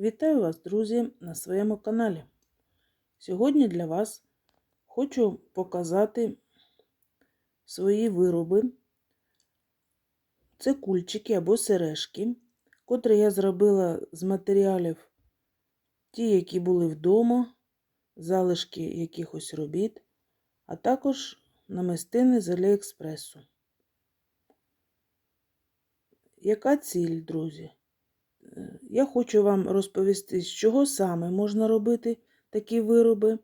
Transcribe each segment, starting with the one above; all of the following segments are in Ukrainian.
Вітаю вас, друзі, на своєму каналі. Сьогодні для вас хочу показати свої вироби. Це кульчики або сережки, котрі я зробила з матеріалів ті, які були вдома, залишки якихось робіт, а також намистини з Аліекспресу. Яка ціль, друзі? Я хочу вам розповісти, з чого саме можна робити такі вироби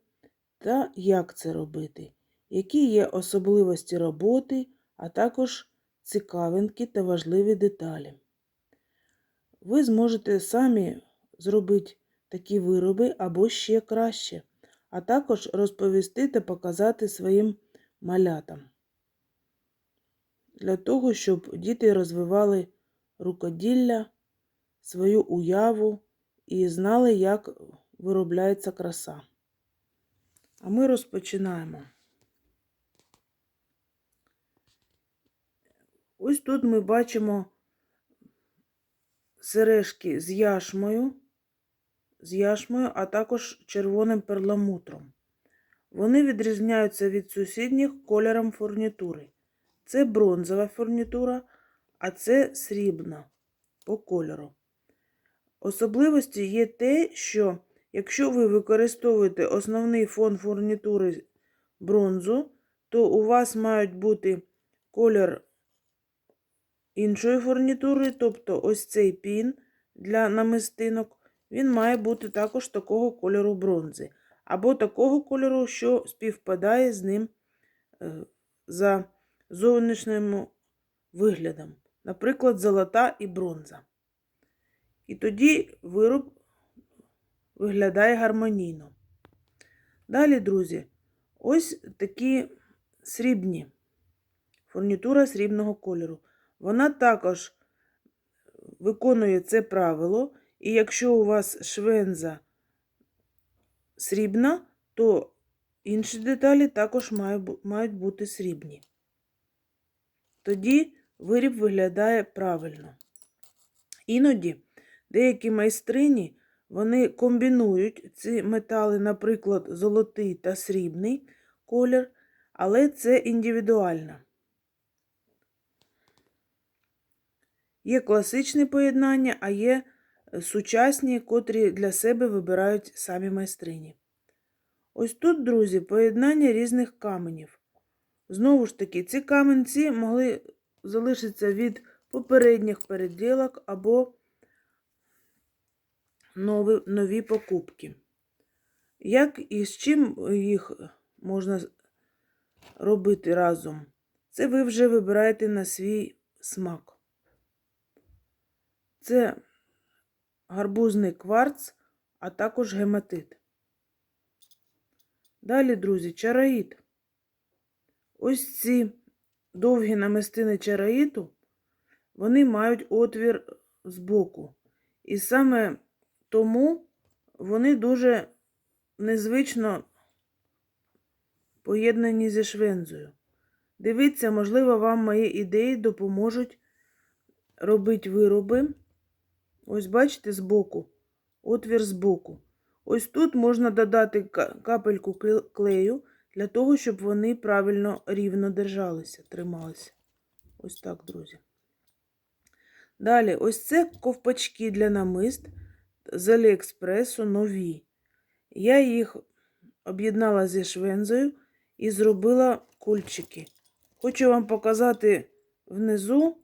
та як це робити, які є особливості роботи, а також цікавинки та важливі деталі. Ви зможете самі зробити такі вироби або ще краще, а також розповісти та показати своїм малятам. Для того, щоб діти розвивали рукоділля, свою уяву і знали, як виробляється краса. А ми розпочинаємо. Ось тут ми бачимо сережки з яшмою, з яшмою, а також червоним перламутром. Вони відрізняються від сусідніх кольором фурнітури. Це бронзова фурнітура, а це срібна по кольору. Особливості є те, що якщо ви використовуєте основний фон фурнітури бронзу, то у вас мають бути колір іншої фурнітури, тобто ось цей пін для намистинок, він має бути також такого кольору бронзи. Або такого кольору, що співпадає з ним е, за зовнішнім виглядом. Наприклад, золота і бронза. І тоді вироб виглядає гармонійно. Далі, друзі, ось такі срібні, фурнітура срібного кольору. Вона також виконує це правило, і якщо у вас швенза срібна, то інші деталі також мають бути срібні. Тоді виріб виглядає правильно. Іноді деякі майстрині вони комбінують ці метали, наприклад, золотий та срібний колір, але це індивідуально. Є класичне поєднання, а є сучасні, котрі для себе вибирають самі майстрині. Ось тут, друзі, поєднання різних каменів. Знову ж таки, ці каменці могли залишитися від попередніх переділок або нові, нові покупки. Як і з чим їх можна робити разом? Це ви вже вибираєте на свій смак. Це гарбузний кварц, а також гематит. Далі, друзі, чараїд. Ось ці довгі намистини чараїту, вони мають отвір збоку. І саме тому вони дуже незвично поєднані зі швензою. Дивіться, можливо, вам мої ідеї допоможуть робити вироби. Ось, бачите, збоку, отвір збоку. Ось тут можна додати капельку клею для того, щоб вони правильно рівно держалися, трималися. Ось так, друзі. Далі, ось це ковпачки для намист з Аліекспресу нові. Я їх об'єднала зі швензою і зробила кульчики. Хочу вам показати внизу,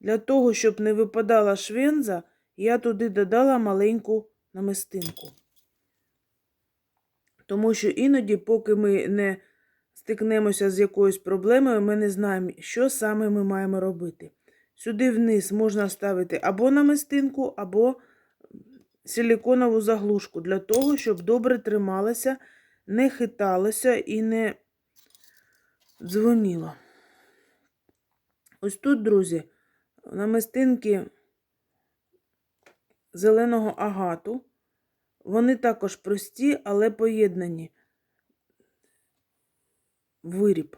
для того, щоб не випадала швенза, я туди додала маленьку намистинку. Тому що іноді, поки ми не стикнемося з якоюсь проблемою, ми не знаємо, що саме ми маємо робити. Сюди вниз можна ставити або намистинку, або силіконову заглушку, для того, щоб добре трималося, не хиталося і не дзвоніло. Ось тут, друзі, намистинки зеленого агату. Вони також прості, але поєднані виріб.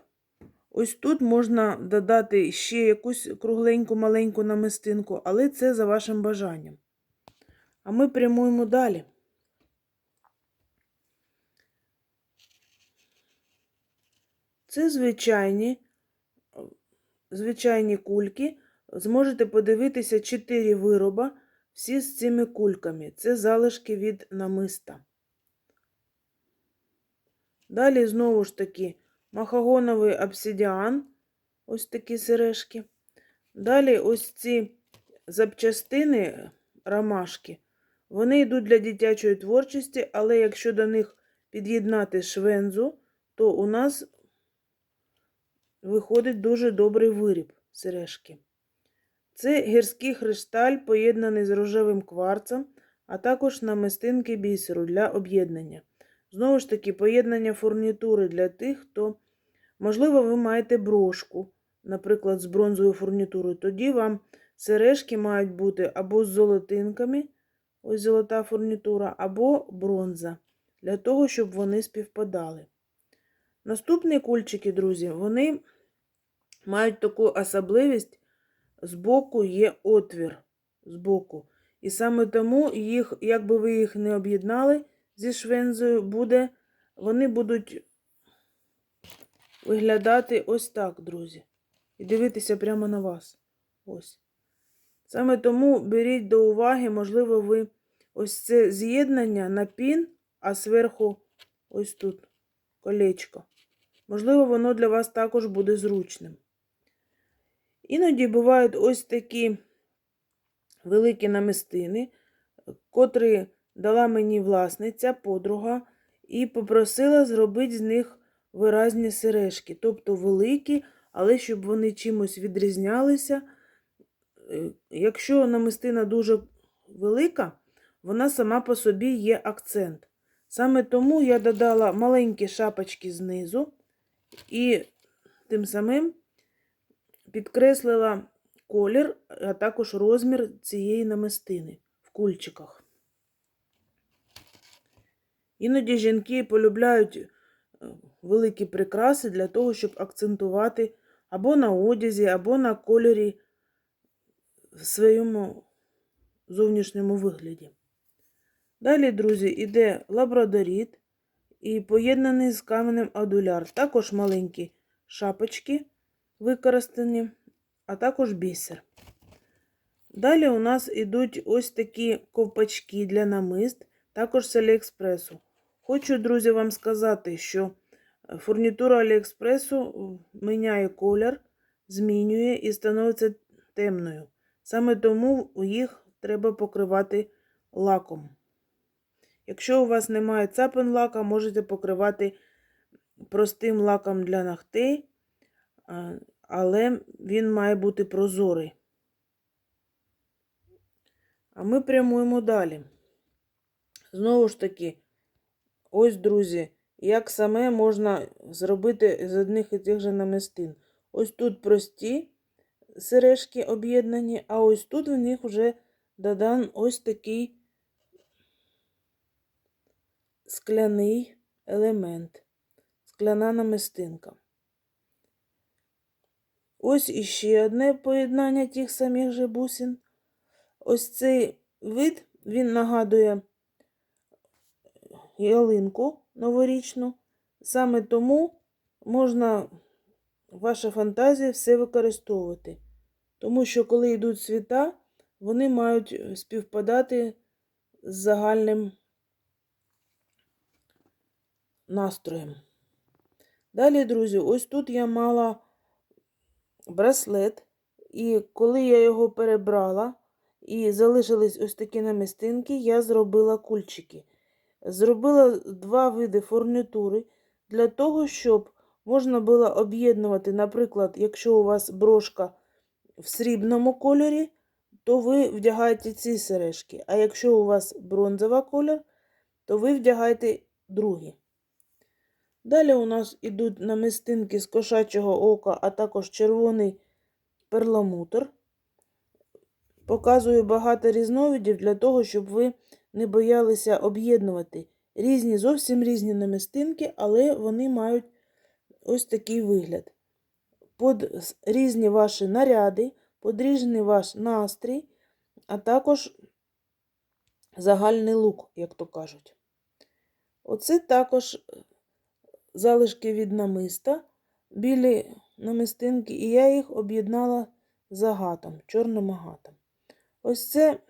Ось тут можна додати ще якусь кругленьку маленьку намистинку, але це за вашим бажанням. А ми прямуємо далі. Це звичайні, звичайні кульки. Зможете подивитися 4 вироба, всі з цими кульками. Це залишки від намиста. Далі, знову ж таки, махагоновий обсидіан, ось такі сережки. Далі ось ці запчастини ромашки, вони йдуть для дитячої творчості, але якщо до них під'єднати швензу, то у нас виходить дуже добрий виріб сережки. Це гірський кришталь, поєднаний з рожевим кварцем, а також намистинки бісеру для об'єднання. Знову ж таки, поєднання фурнітури для тих, хто, можливо, ви маєте брошку, наприклад, з бронзовою фурнітурою. Тоді вам сережки мають бути або з золотинками, ось золота фурнітура, або бронза, для того, щоб вони співпадали. Наступні кульчики, друзі, вони мають таку особливість, збоку є отвір. Збоку. І саме тому їх, якби ви їх не об'єднали зі швензою, буде, вони будуть виглядати ось так, друзі. І дивитися прямо на вас. Ось. Саме тому беріть до уваги, можливо, ви ось це з'єднання на пін, а зверху ось тут колечко. Можливо, воно для вас також буде зручним. Іноді бувають ось такі великі намистини, котрі дала мені власниця, подруга, і попросила зробити з них виразні сережки, тобто великі, але щоб вони чимось відрізнялися. Е, Якщо намистина дуже велика, вона сама по собі є акцент. Саме тому я додала маленькі шапочки знизу і тим самим підкреслила колір, а також розмір цієї намистини в кульчиках. Іноді жінки полюбляють е, великі прикраси для того, щоб акцентувати або на одязі, або на кольорі в своєму зовнішньому вигляді. Далі, друзі, іде лабрадоріт і поєднаний з каменем адуляр. Також маленькі шапочки використані, а також бісер. Далі у нас йдуть ось такі ковпачки для намист, також з Аліекспресу. Хочу, друзі, вам сказати, що фурнітура Аліекспресу міняє колір, змінює і становиться темною. Саме тому їх треба покривати лаком. Якщо у вас немає цапен лака, можете покривати простим лаком для ногтей, але він має бути прозорий. А ми прямуємо далі. Знову ж таки, ось, друзі, як саме можна зробити з одних і тих же намистин. Ось тут прості сережки об'єднані, а ось тут в них вже додан ось такий скляний елемент, скляна намистинка. Ось іще одне поєднання тих самих же бусин. Ось цей вид, він нагадує ялинку новорічну. Саме тому можна ваша фантазія все використовувати. Тому що, коли йдуть світа, вони мають співпадати з загальним настроєм. Далі, друзі, ось тут я мала браслет, і коли я його перебрала і залишились ось такі намистинки, я зробила кульчики. Зробила два види фурнітури для того, щоб можна було об'єднувати, наприклад, якщо у вас брошка в срібному кольорі, то ви вдягаєте ці сережки. А якщо у вас бронзова колір, то ви вдягаєте другі. Далі у нас йдуть намистинки з кошачого ока, а також червоний перламутр. Показую багато різновидів для того, щоб ви не боялися об'єднувати різні, зовсім різні намистинки, але вони мають ось такий вигляд. Под різні ваші наряди, под різний ваш настрій, а також загальний лук, як то кажуть. Оце також залишки від намиста, білі намистинки, і я їх об'єднала з агатом, чорним агатом. Ось це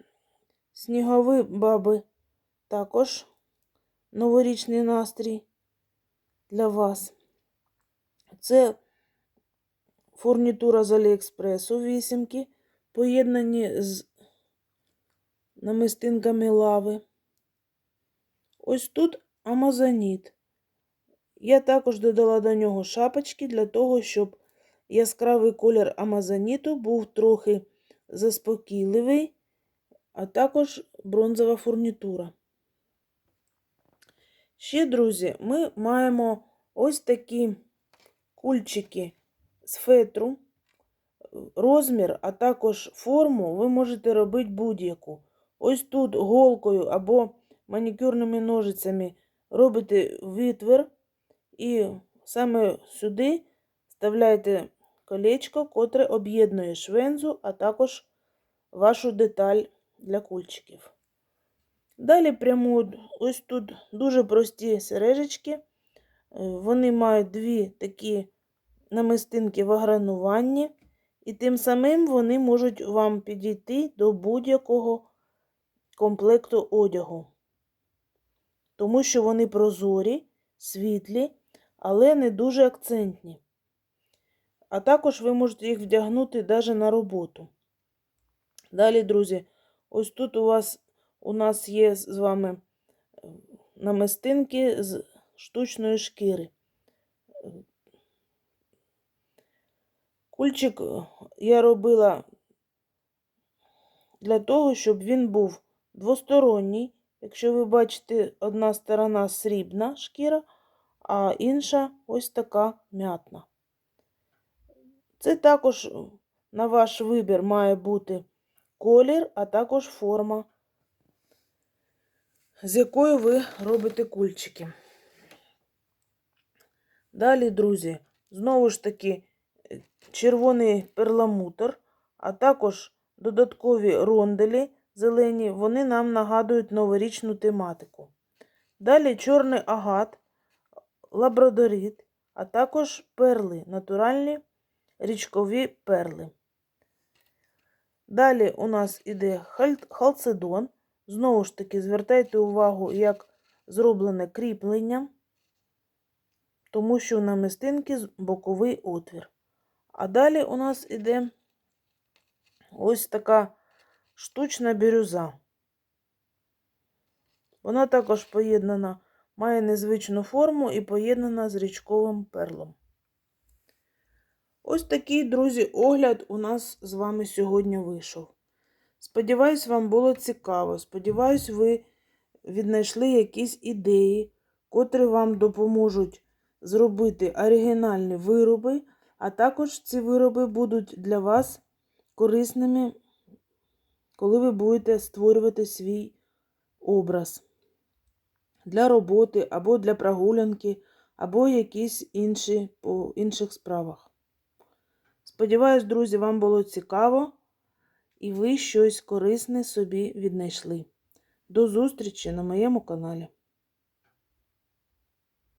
снігові баби, також новорічний настрій для вас. Це фурнітура з Аліекспресу вісімки, поєднані з намистинками лави. Ось тут амазоніт. Я також додала до нього шапочки для того, щоб яскравий колір амазоніту був трохи заспокійливий, а також бронзова фурнітура. Ще, друзі, ми маємо ось такі кульчики з фетру. Розмір, а також форму ви можете робити будь-яку. Ось тут голкою або манікюрними ножицями робите витвір і саме сюди вставляєте колечко, котре об'єднує швензу, а також вашу деталь для кульчиків. Далі прямо ось тут дуже прості сережечки. Е, Вони мають дві такі намистинки в агрануванні, і тим самим вони можуть вам підійти до будь-якого комплекту одягу. Тому що вони прозорі, світлі, але не дуже акцентні. А також ви можете їх вдягнути навіть на роботу. Далі, друзі, ось тут у вас у нас є з вами е, намистинки з штучної шкіри. Кульчик е, я робила для того, щоб він був двосторонній. Якщо ви бачите, одна сторона срібна шкіра, а інша ось така м'ятна. Це також на ваш вибір має бути колір, а також форма, з якою ви робите кульчики. Далі, друзі, знову ж таки, е, червоний перламутр, а також додаткові ронделі зелені, вони нам нагадують новорічну тематику. Далі чорний агат, лабрадорит, а також перли, натуральні річкові перли. Далі у нас іде халцедон. Знову ж таки, звертайте увагу, як зроблене кріплення, тому що у намистинки боковий отвір. А далі у нас іде ось така штучна бірюза. Вона також поєднана, має незвичну форму і поєднана з річковим перлом. Ось такий, друзі, огляд у нас з вами сьогодні вийшов. Сподіваюсь, вам було цікаво. Сподіваюсь, ви віднайшли якісь ідеї, котрі вам допоможуть зробити оригінальні вироби, а також ці вироби будуть для вас корисними, коли ви будете створювати свій образ для роботи, або для прогулянки, або якісь інші по інших справах. Сподіваюсь, друзі, вам було цікаво і ви щось корисне собі віднайшли. До зустрічі на моєму каналі.